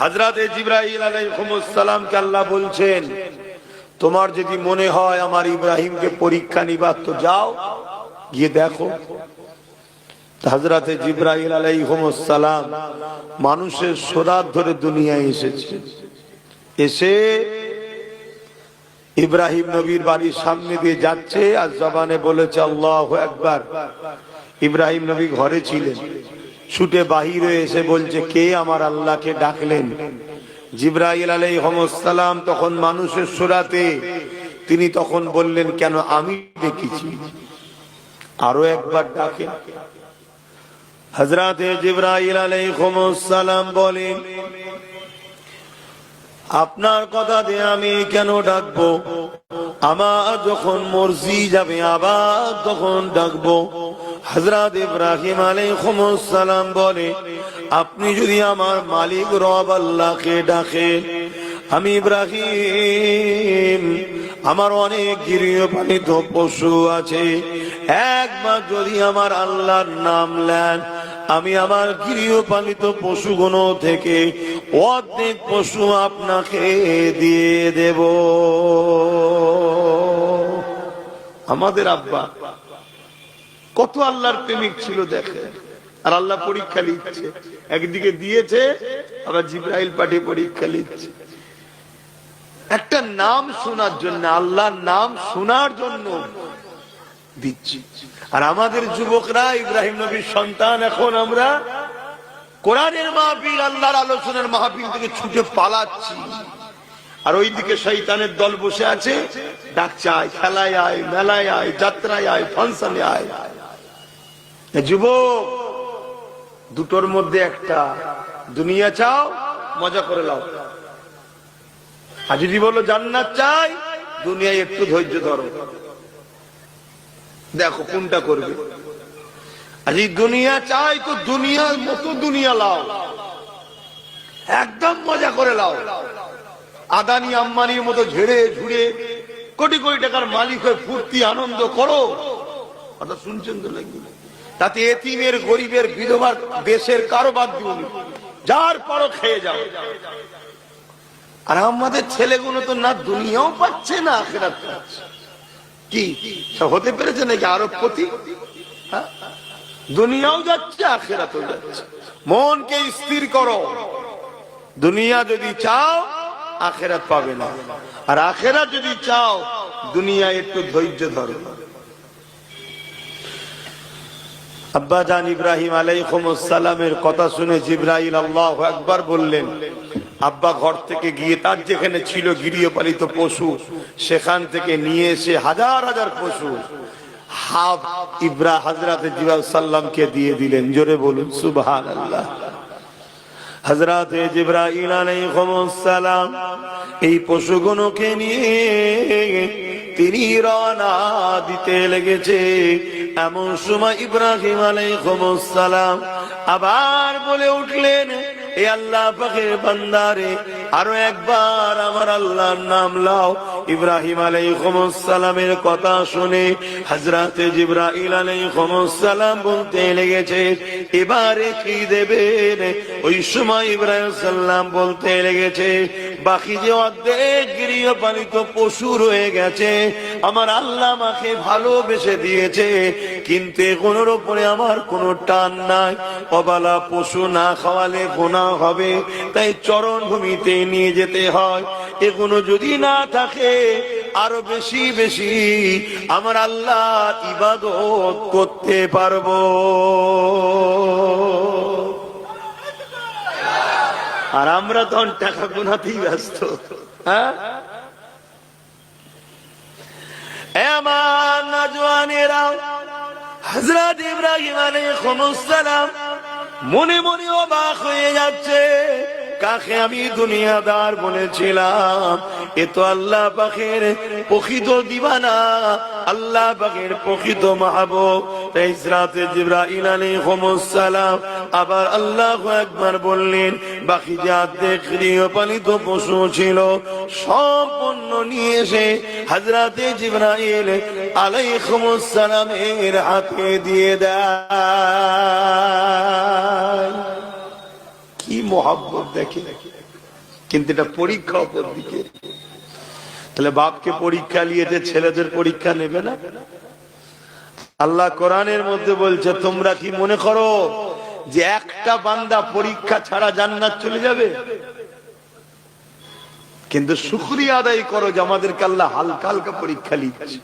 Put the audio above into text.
হাজরাতে জিব্রাহিল আলাইহিসসালামকে আল্লাহ বলছেন, তোমার যদি মনে হয় আমার ইব্রাহিমকে পরীক্ষা নিবার তো যাও, গিয়ে দেখো। হাজরাতে জিব্রাহিল আলাইহিসসালাম মানুষের সোরাত ধরে দুনিয়ায় এসেছে। এসে ইব্রাহিম নবীর বাড়ির সামনে দিয়ে যাচ্ছে আর জবানে বলেছে, আল্লাহ একবার ইব্রাহিম নবী ঘরে ছিলেন। ছুটে বাহিরে এসে বলছে, কে আমার আল্লাহকে ডাকলেন? জিব্রাইল আলাই সালাম তখন মানুষের সোরাতে তিনি তখন বললেন, কেন আমি দেখেছি আরও একবার ডাকে। হজরতে জিব্রাইল আলাই সালাম বলেন, আপনার কথা দিয়ে আমি কেন ডাকবো? আমার যখন মর্জি যাবে, আবার তখন ডাকবো? হজরত ইব্রাহিম সালাম বলে, আপনি যদি আমার মালিক রব আল্লাহকে ডাকেন আমি ইব্রাহিম, আমার অনেক গৃহপালিত পশু আছে। একবার যদি আমার আল্লাহর নাম নেন, আমি আমার গৃহপালিত পশুগুলো থেকে অর্ধেক পশু আপনাকে দিয়ে দেব। আমাদের আব্বা কত আল্লাহর প্রেমিক ছিল দেখে। আর আল্লাহ পরীক্ষা নিচ্ছে। একদিকে দিয়েছে, আবার জিব্রাইল পাঠিয়ে পরীক্ষা নিচ্ছে। একটা নাম শোনার জন্য, আল্লাহর নাম শোনার জন্য দিচ্ছি। আর আমাদের যুবকরা, ইব্রাহিম নবীর সন্তান, এখন আমরা কোরআনের মাহফিল, আল্লাহর আলোচনার মাহফিল থেকে ছুটে পালাচ্ছি। আর ওইদিকে শৈতানের দল বসে আছে। ডাকছে, আয়, খেলায় আয়, মেলায় আয়, যাত্রায় আয়, ফাংশনে আয়। যুবক, দুটোর মধ্যে একটা, দুনিয়া চাও, মজা করে লাও। আর যদি বলো জান্নাত চাই, দুনিয়ায় একটু ধৈর্য ধরো। দেখো কোনটা করবে। আর দুনিয়া চাই, তো দুনিয়ার মতো দুনিয়া লাও। একদম মজা করে লাও। আদানি আম্মানির মতো ঝেড়ে ঝুড়ে কোটি কোটি টাকার মালিক হয়ে ফুর্তি, আনন্দ করো। কথা শুনছেন তো লাগবে তাতে এতিমের, গরিবের, বিধবার দেশের কারও বাদ দিউন যার পারো খেয়ে যাও। আর আমাদের ছেলেগুলো তো না দুনিয়াও পাচ্ছে, না আখেরাত পাচ্ছে। কি? হতে পেরেছে নাকি আরও প্রতি হ্যাঁ? দুনিয়াও যাচ্ছে, আখেরাতও যাচ্ছে। মনকে স্থির করো। দুনিয়া যদি চাও, আখেরাত পাবে না। আর আখেরাত যদি চাও দুনিয়া একটু ধৈর্য ধরো। আব্বা জান ইব্রাহিম আলাইহিসসালামের কথা শুনে জিব্রাইল আল্লাহ একবার বললেন, আব্বা ঘর থেকে গিয়ে তার যেখানে ছিল গৃহপালিত পশু, সেখান থেকে নিয়ে এসে হাজার হাজার পশু। হাফ ইব্রা হাজরাতে জিবাল সাল্লামকে দিয়ে দিলেন, জোরে বলুন সুবহান আল্লাহ হজরতে জিব্রাইল আলাইহিসসালাম এই পশুগুলোকে নিয়ে তিনি রওনা দিতে লেগেছে। এমন সময় ইব্রাহিম আলাইহিসসালাম আবার বলে উঠলেন, এ আল্লাহ পাকের বান্দারে, আরও একবার আমার আল্লাহর নাম লাও। ইব্রাহিম আলাইহিসসালামের কথা শুনে হযরতে জিবরাইল আলাইহিসসালাম বলতে লেগেছে, এবারে কি দেবেন? ওই সময় ইব্রাহিম সাল্লাম বলতে লেগেছে, বাকি যে অর্ধেক গৃহপালিত পশু রয়ে গেছে, আমার আল্লাহ আমাকে ভালোবেসে দিয়েছে, কিন্তু এগুলোর উপরে আমার কোনো টান নাই। অবালা পশু না খাওয়ালে গোনা হবে, তাই চরণ ভূমিতে নিয়ে যেতে হয়। এগুলো যদি না থাকে, আরও বেশি বেশি আমার আল্লাহ ইবাদত করতে পারব। আর আমরা তখন টাকা গোনাতেই ব্যস্ত। হ্যাঁ? নজওয়ানেরা হযরত ইব্রাহিম আলাইহিস সালাম, মনে মনে অবাক হয়ে যাচ্ছে। কাকে আমি দুনিয়াদার বলেছিলাম? এ তো আল্লাহ পাখের প্রকৃত দিবানা, আল্লাহ পাখের প্রকৃত মাহবুব। তাই ইসরাতে জিব্রাইল আলাইহিস সালাম আবার আল্লাহ একবার বললেন, বাকি যে অর্ধেক গৃহপালিত পশু ছিল সম্পূর্ণ নিয়ে এসে হাজরাতে জিব্রাইল আলাইহিস সালামের হাতে দিয়ে দেয়। মোহাব্বত দেখে। কিন্তু এটা পরীক্ষা অপর দিকে। তাহলে বাপকে পরীক্ষা নিয়েছে ছেলেদের পরীক্ষা নেবে না? আল্লাহ কোরআনের মধ্যে বলছে, তোমরা কি মনে করো যে একটা বান্দা পরীক্ষা ছাড়া জান্নাত চলে যাবে? কিন্তু শুক্রিয়া আদায় করো যে আমাদেরকে আল্লাহ হালকা হালকা পরীক্ষা নিচ্ছে